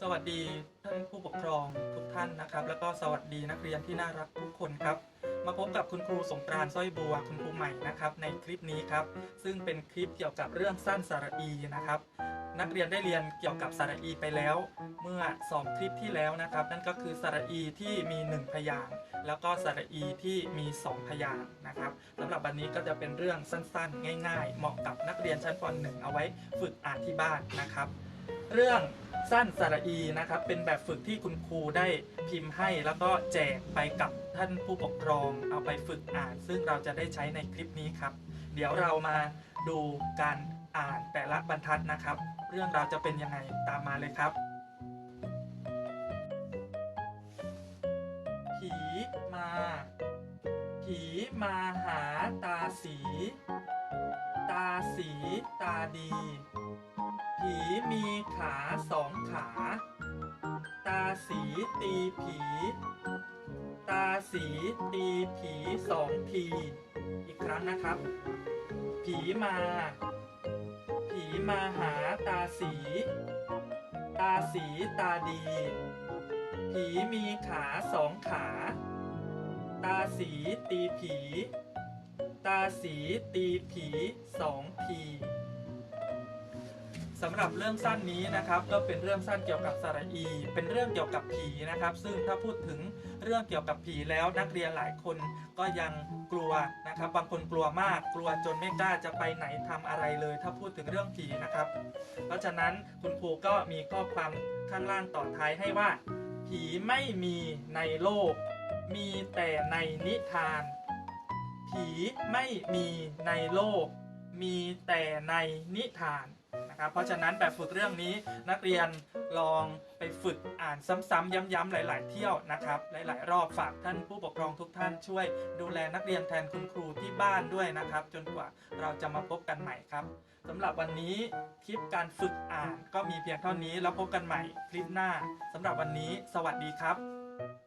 สวัสดีท่านผู้ปกครองทุกท่านนะครับ แล้วก็สวัสดีนักเรียนที่น่ารักทุกคนครับ มาพบกับคุณครูสงกรานต์สร้อยบัวคุณครูใหม่นะครับ ในคลิปนี้ครับ ซึ่งเป็นคลิปเกี่ยวกับเรื่องสั้นสระอีนะครับ นักเรียนได้เรียนเกี่ยวกับสระอีไปแล้ว เมื่อสองคลิปที่แล้วนะครับ นั่นก็คือสระอีที่มีหนึ่งพยางค์แล้วก็สระอีที่มีสองพยางค์นะครับสำหรับวันนี้ก็จะเป็นเรื่องสั้นๆ ง่าย ๆ เหมาะกับนักเรียนชั้นป .1 เอาไว้ฝึกอ่านที่บ้านนะครับ เรื่องสั้นสระอีนะครับ เป็นแบบฝึกที่คุณครูได้พิมพ์ให้ แล้วก็แจกไปกับท่านผู้ปกครองเอาไปฝึกอ่าน ซึ่งเราจะได้ใช้ในคลิปนี้ครับ เดี๋ยวเรามาดูการอ่านแต่ละบรรทัดนะครับ เรื่องราวจะเป็นยังไงตามมาเลยครับ ผีมา ผีมาหาตาสี ตาสีตาดี ผีมีขาสองขา ตาสีตีผี ตาสีตีผีสองที อีกครั้งนะครับ ผีมา ผีมาหาตาสี ตาสีตาดี ผีมีขาสองขา ตาสีตีผี ตาสีตีผีสองที สำหรับเรื่องสั้นนี้นะครับก็เป็นเรื่องสั้นเกี่ยวกับสระอี เป็นเรื่องเกี่ยวกับผีนะครับ ซึ่งถ้าพูดถึงเรื่องเกี่ยวกับผีแล้วนักเรียนหลายคนก็ยังกลัวนะครับ บางคนกลัวมากกลัวจนไม่กล้าจะไปไหนทำอะไรเลย ถ้าพูดถึงเรื่องผีนะครับ เพราะฉะนั้นคุณครูก็มีข้อความข้างล่างต่อท้ายให้ว่า ผีไม่มีในโลก มีแต่ในนิทาน ผีไม่มีในโลก มีแต่ในนิทาน นะครับเพราะฉะนั้นแบบฝึกเรื่องนี้นักเรียนลองไปฝึกอ่านซ้ำๆย้ำๆหลาย ๆ เที่ยวนะครับ หลาย ๆ รอบฝากท่านผู้ปกครองทุกท่านช่วย ดูแลนักเรียนแทนคุณครูที่บ้านด้วยนะครับ จนกว่าเราจะมาพบกันใหม่ครับสำหรับวันนี้คลิปการฝึกอ่านก็มีเพียงเท่านี้แล้วพบกันใหม่คลิปหน้าสำหรับวันนี้ สวัสดีครับ